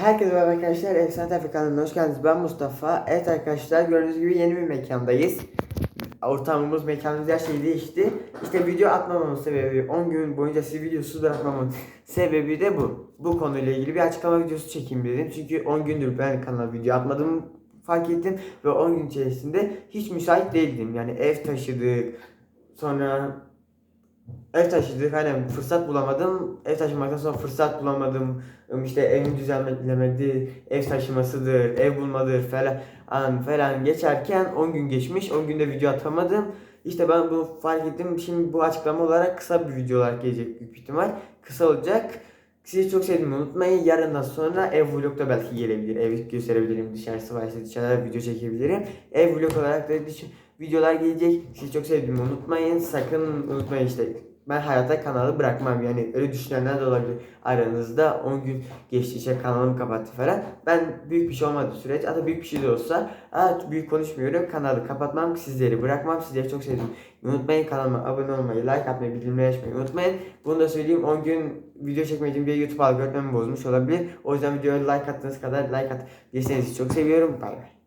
Herkese merhaba arkadaşlar. Efsane Tayfa kanalına hoş geldiniz. Ben Mustafa. Evet arkadaşlar gördüğünüz gibi yeni bir mekandayız. Ortamımız, mekanımız her şey değişti. İşte video atmamamın sebebi, 10 gün boyunca sizi videosuz bırakmamın sebebi de bu. Bu konuyla ilgili bir açıklama videosu çekeyim dedim. Çünkü 10 gündür ben kanala video atmadığımı fark ettim. Ve 10 gün içerisinde hiç müsait değildim. Yani ev taşıdık, sonra ev taşıdık hani fırsat bulamadım. Ev taşımaktan sonra fırsat bulamadım. İşte evin düzenlemedi, ev taşımasıdır, ev bulmadır falan an falan geçerken 10 gün geçmiş. 10 günde video atamadım. İşte ben bunu fark ettim. Şimdi bu açıklama olarak kısa bir video olarak gelecek büyük ihtimal. Kısa olacak. Sizi çok sevdiğimi unutmayın. Yarından sonra ev vlogda belki gelebilir. Ev gösterebilirim. Dışarısı varsa dışarıda video çekebilirim. Ev vlog olarak da dış- videolar gelecek. Sizi çok sevdiğimi unutmayın. Sakın unutmayın işte. Ben hayatta kanalı bırakmam yani öyle düşünenler de olabilir aranızda 10 gün geçti işte kanalımı kapattı falan. Ben büyük bir şey olmadığı sürece hatta büyük bir şey de olsa aa, büyük konuşmuyorum kanalı kapatmam sizleri bırakmam sizleri çok sevdim. Unutmayın kanalıma abone olmayı like atmayı bildirimleri açmayı unutmayın. Bunu da söyleyeyim 10 gün video çekmediğim bir YouTube algoritmamı bozmuş olabilir. O yüzden videoya like attığınız kadar like at diyseniz çok seviyorum. Bay bay.